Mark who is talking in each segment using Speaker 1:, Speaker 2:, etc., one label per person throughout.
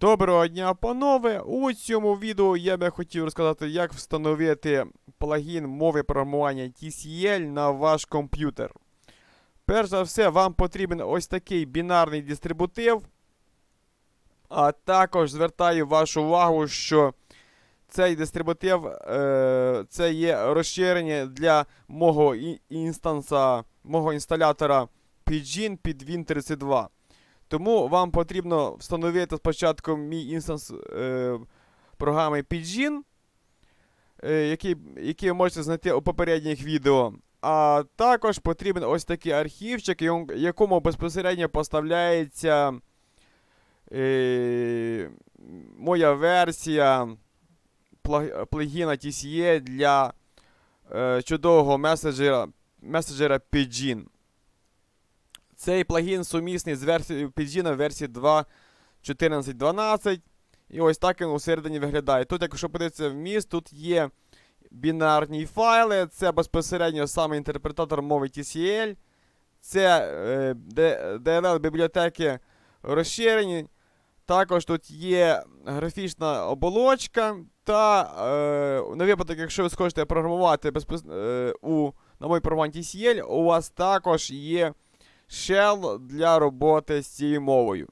Speaker 1: Доброго дня, панове! У цьому відео я би хотів розказати, як встановити плагін мови програмування TCL на ваш комп'ютер. Перш за все, вам потрібен ось такий бінарний дистрибутив. А також звертаю вашу увагу, що цей дистрибутив е, це є розширення для мого інстанса, мого інсталятора Pidgin під Win32. Тому вам потрібно встановити спочатку мій інстанс е, програми Pidgin, е, який, який ви можете знайти у попередніх відео. А також потрібен ось такий архівчик, якому безпосередньо поставляється е, моя версія пла- плагіна TCE для е, чудового меседжера, меседжера Pidgin. Цей плагін сумісний з версією Pidgin версії 2.14.12. І ось так він усередині виглядає. Тут, якщо подивитися вміст, тут є бінарні файли, це безпосередньо саме інтерпретатор мови TCL. Це е, DLL бібліотеки розширені. Також тут є графічна оболочка. Та е, на випадок, якщо ви схочете програмувати безпос... е, у, на моїй програмі TCL, у вас також є shell для роботи з цією мовою.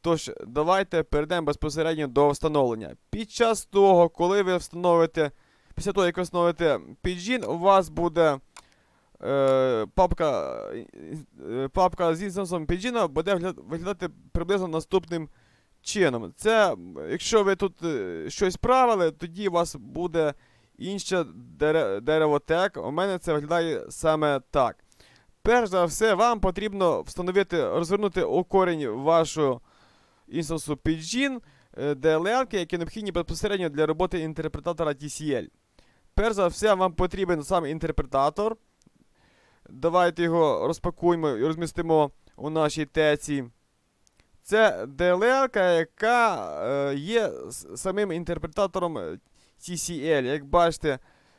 Speaker 1: Тож, давайте перейдемо безпосередньо до встановлення. Під час того, коли ви встановите, після того, як ви встановите Pidgin, у вас буде е, папка, е, папка з інстансом Pidgin буде виглядати приблизно наступним чином. Це, якщо ви тут е, щось правили, тоді у вас буде інше дере- деревотек. У мене це виглядає саме так. Перш за все, вам потрібно встановити, розвернути у корінь вашого інстансу Pidgin е, DLL, які необхідні безпосередньо для роботи інтерпретатора TCL. Перш за все, вам потрібен сам інтерпретатор. Давайте його розпакуємо і розмістимо у нашій теці. Це DLL, яка е, є самим інтерпретатором е, TCL. Як бачите,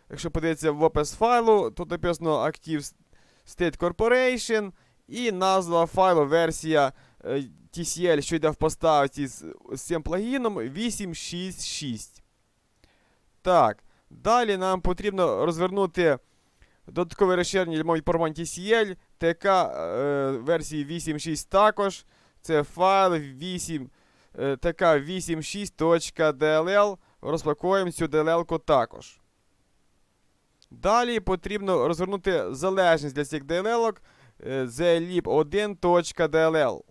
Speaker 1: якщо подивитися в опис файлу, тут написано Active State Corporation і назва файлу версія е, TCL, що йде в поставці з, з цим плагіном 866. Так. Далі нам потрібно розвернути додаткове розширення моєї програми TCL, ТК е, версії 8.6 також. Це файл 8, е, ТК 86.dll. Розпакуємо цю DLL-ку також. Далі потрібно розвернути залежність для цих DLL е, zlib1.dll.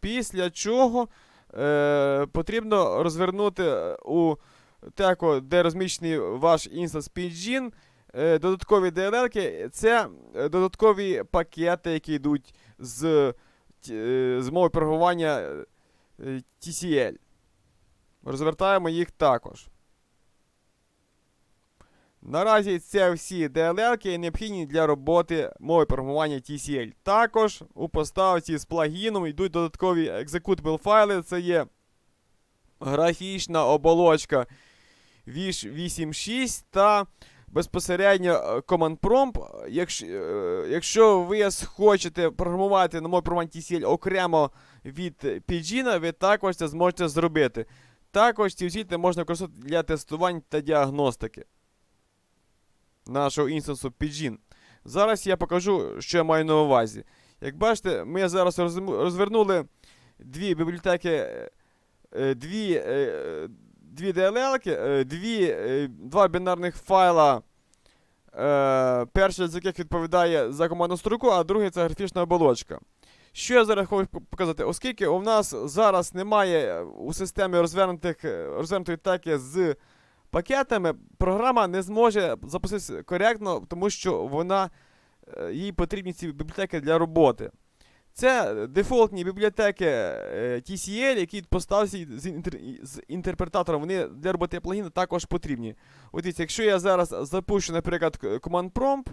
Speaker 1: Після чого е, потрібно розвернути е, у теку, де розміщений ваш інстанс Pidgin, е, додаткові DLL. Це е, додаткові пакети, які йдуть з, е, з мови програмування е, TCL. Розвертаємо їх також. Наразі це всі DLL необхідні для роботи мови програмування TCL. Також у поставці з плагіном йдуть додаткові executable файли. Це є графічна оболочка Wish 8.6 та безпосередньо е, Command Prompt. Якщо, е, якщо ви хочете програмувати на моїй програмі TCL окремо від Pidgin, ви також це зможете зробити. Також ці усілля можна використовувати для тестувань та діагностики нашого інстансу Pidgin. Зараз я покажу, що я маю на увазі. Як бачите, ми зараз розвернули дві бібліотеки, е, е, дві, е, дві DLL, дві, два бінарних файла. Перший з яких відповідає за командну строку, а другий це графічна оболочка. Що я зараз хочу показати? Оскільки у нас зараз немає у системі розвернутих, розвернутої теки з пакетами, програма не зможе запуститися коректно, тому що вона, е, їй потрібні ці бібліотеки для роботи. Це дефолтні бібліотеки е, TCL, які поставці з, інтер, з інтерпретатором, вони для роботи плагіну також потрібні. От дивіться, якщо я зараз запущу, наприклад, Command Prompt,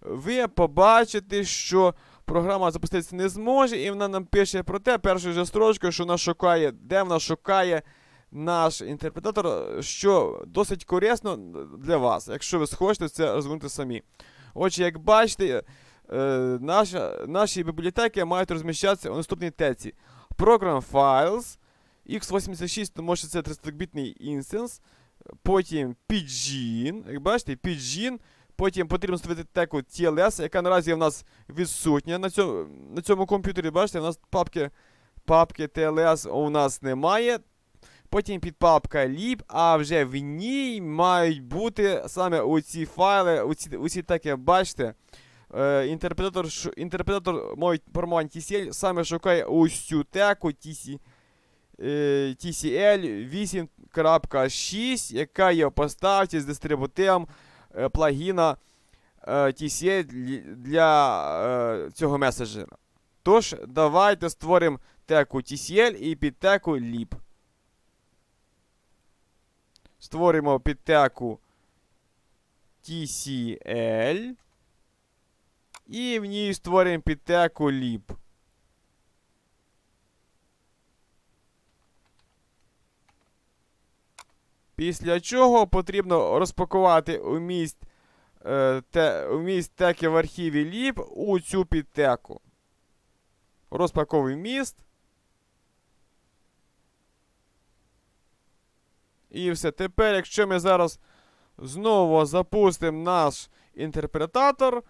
Speaker 1: ви побачите, що програма запуститися не зможе, і вона нам пише про те, першою же строчкою, що вона шукає, де вона шукає наш інтерпретатор, що досить корисно для вас, якщо ви схочете це розвернути самі. Отже, як бачите, е, наша, наші бібліотеки мають розміщатися у наступній теці. Program Files, x86, тому що це 300-бітний інстанс. Потім Pidgin, як бачите, Pidgin. Потім потрібно створити теку TLS, яка наразі в нас відсутня на цьому, на цьому комп'ютері. Бачите, у нас папки, папки TLS у нас немає. Потім підпапка lib, а вже в ній мають бути саме оці файли, оці, оці теки, бачите. Е, інтерпретатор, інтерпретатор мови формування TCL саме шукає ось цю теку TC, е, TCL 8.6, яка є в поставці з дистрибутивом е, плагіна е, TCL для- е, цього меседжера. Тож, давайте створимо теку TCL і підтеку lib. Створимо підтеку TCL. І в ній створюємо підтеку lib. Після чого потрібно розпакувати уміст, е, те, уміст теки в архіві lib у цю підтеку. Розпаковуй міст. І все. Тепер, якщо ми зараз знову запустимо наш інтерпретатор,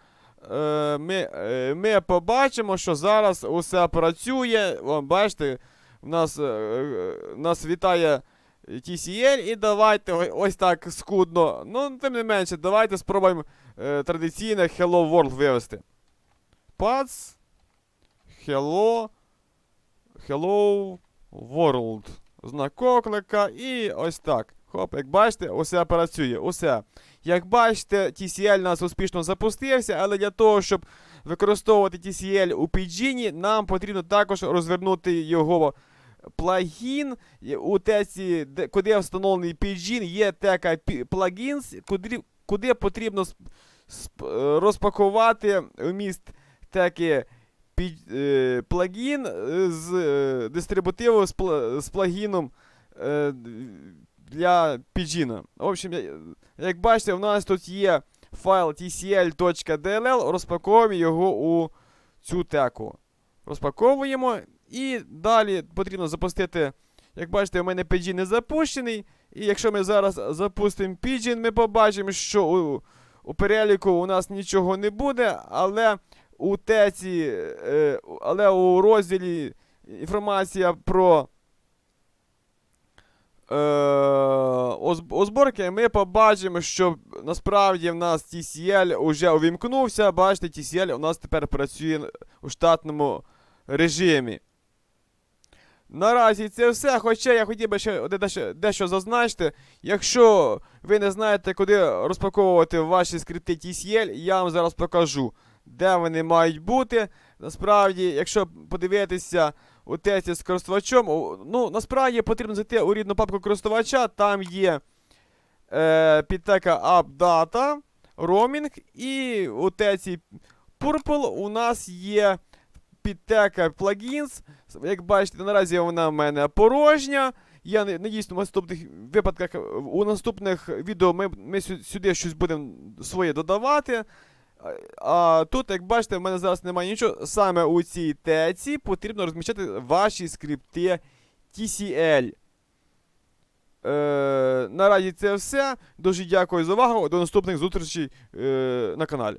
Speaker 1: е, ми, е, ми побачимо, що зараз усе працює. Бачите, в нас, е, нас вітає TCL, і давайте ось так скудно. Ну, тим не менше, давайте спробуємо традиційне Hello World вивести. Pads. Hello. Hello World. Знак оклика і ось так. Хоп, як бачите, усе працює. Усе. Як бачите, TCL у нас успішно запустився, але для того, щоб використовувати TCL у Pidgin, нам потрібно також розвернути його плагін. У теці, куди встановлений Pidgin, є тека plugins, куди, куди потрібно розпакувати вміст теки під, е, плагін е, з е, дистрибутиву з, пла- з плагіном е, для Pidgin. В общем, як бачите, в нас тут є файл tcl.dll, розпаковуємо його у цю теку. Розпаковуємо і далі потрібно запустити. Як бачите, у мене Pidgin не запущений. І якщо ми зараз запустимо Pidgin, ми побачимо, що у, у переліку у нас нічого не буде, але у теці, е, але у розділі інформація про е, озборки, ми побачимо, що насправді в нас TCL уже увімкнувся. Бачите, TCL у нас тепер працює у штатному режимі. Наразі це все. Хоча я хотів би ще дещо зазначити. Якщо ви не знаєте, куди розпаковувати ваші скрипти TCL, я вам зараз покажу, де вони мають бути. Насправді, якщо подивитися у тесті з користувачем, у- ну, насправді потрібно зайти у рідну папку користувача, там є е, підтека AppData, Roaming, і у теці Purple у нас є підтека Plugins. Як бачите, наразі вона в мене порожня. Я надіюсь, в наступних випадках, у наступних відео ми, ми сюди щось будемо своє додавати. А, тут, як бачите, в мене зараз немає нічого. Саме у цій теці потрібно розміщати ваші скрипти TCL. Е, наразі це все. Дуже дякую за увагу. До наступних зустрічей е, на каналі.